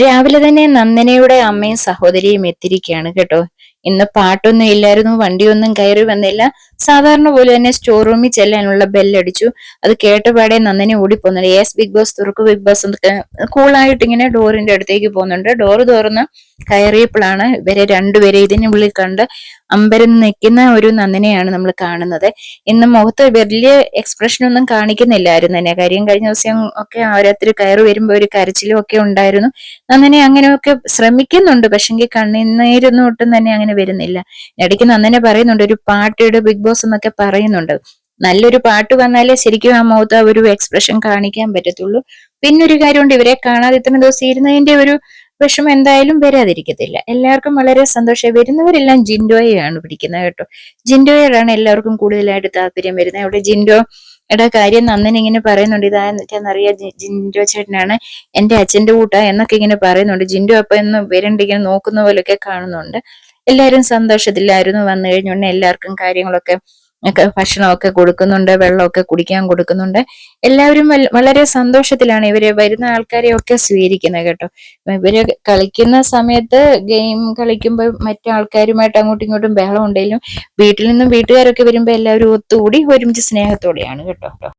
രാവിലെ തന്നെ നന്ദനയുടെ അമ്മയും സഹോദരിയും എത്തിയിരിക്കുകയാണ് കേട്ടോ. ഇന്ന് പാട്ടൊന്നും ഇല്ലായിരുന്നു വണ്ടിയൊന്നും കയറി വന്നില്ല. സാധാരണ പോലെ തന്നെ സ്റ്റോർ റൂമിൽ ചെല്ലാനുള്ള ബെല്ലടിച്ചു അത് കേട്ടപാടെ നന്ദനെ ഓടിപ്പോന്നുണ്ട് യെസ് ബിഗ് ബോസ് തുറക്ക് ബിഗ് ബോസ് കൂളായിട്ട് ഇങ്ങനെ ഡോറിന്റെ അടുത്തേക്ക് പോകുന്നുണ്ട്. ഡോറ് തുറന്ന് കയറിയപ്പോഴാണ് ഇവരെ രണ്ടുപേരെ ഇതിനുള്ളിൽ കണ്ട് അമ്പരം നിൽക്കുന്ന ഒരു നന്ദിനെയാണ് നമ്മൾ കാണുന്നത്. ഇന്ന് മുഖത്ത് വലിയ എക്സ്പ്രഷൻ ഒന്നും കാണിക്കുന്നില്ലായിരുന്നു. തന്നെ കാര്യം കഴിഞ്ഞ ദിവസം ഒക്കെ ഓരോരുത്തർ കയറി വരുമ്പോൾ ഒരു കരച്ചിലും ഒക്കെ ഉണ്ടായിരുന്നു. നന്ദിനെ അങ്ങനെയൊക്കെ ശ്രമിക്കുന്നുണ്ട്. പക്ഷെങ്കിൽ കണ്ണീരുന്ന് ഒട്ടും തന്നെ അങ്ങനെ വരുന്നില്ല. ഇടയ്ക്ക് നന്ദിനെ പറയുന്നുണ്ട് ഒരു പാട്ടിയുടെ ബിഗ് ബോസ് എന്നൊക്കെ പറയുന്നുണ്ട്. നല്ലൊരു പാട്ട് വന്നാലേ ശരിക്കും ആ മുഖത്ത് ഒരു എക്സ്പ്രഷൻ കാണിക്കാൻ പറ്റത്തുള്ളൂ. പിന്നൊരു കാര്യമുണ്ട് ഇവരെ കാണാതെ ഇത്രയും ദിവസം ഇരുന്നതിന്റെ ഒരു വിഷമം എന്തായാലും വരാതിരിക്കത്തില്ല. എല്ലാവർക്കും വളരെ സന്തോഷം വരുന്നവരെല്ലാം ജിൻഡോയെയാണ് പിടിക്കുന്നത് കേട്ടോ. ജിൻഡോയോടാണ് എല്ലാവർക്കും കൂടുതലായിട്ട് താല്പര്യം വരുന്നത്. അവിടെ ജിൻഡോ എടാ കാര്യം നന്ദൻ ഇങ്ങനെ പറയുന്നുണ്ട് ഇതാന്നറിയാം ജിൻഡോ ചേട്ടനാണ് എന്റെ അച്ഛന്റെ കൂട്ട എന്നൊക്കെ ഇങ്ങനെ പറയുന്നുണ്ട്. ജിൻഡോ അപ്പൊ എന്ന് വരണ്ടിങ്ങനെ നോക്കുന്ന പോലെയൊക്കെ കാണുന്നുണ്ട്. എല്ലാവരും സന്തോഷത്തിലായിരുന്നു വന്നു കഴിഞ്ഞുകൊണ്ട് എല്ലാവർക്കും കാര്യങ്ങളൊക്കെ ഒക്കെ ഭക്ഷണമൊക്കെ കൊടുക്കുന്നുണ്ട് വെള്ളമൊക്കെ കുടിക്കാൻ കൊടുക്കുന്നുണ്ട്. എല്ലാവരും വളരെ സന്തോഷത്തിലാണ് ഇവർ വരുന്ന ആൾക്കാരെയൊക്കെ സ്വീകരിക്കുന്നത് കേട്ടോ. ഇവർ കളിക്കുന്ന സമയത്ത് ഗെയിം കളിക്കുമ്പോൾ മറ്റാൾക്കാരുമായിട്ട് അങ്ങോട്ടും ഇങ്ങോട്ടും ബഹളം ഉണ്ടെങ്കിലും വീട്ടിൽ നിന്നും വീട്ടുകാരൊക്കെ വരുമ്പോൾ എല്ലാവരും ഒത്തുകൂടി ഒരുമിച്ച് സ്നേഹത്തോടെയാണ് കേട്ടോ.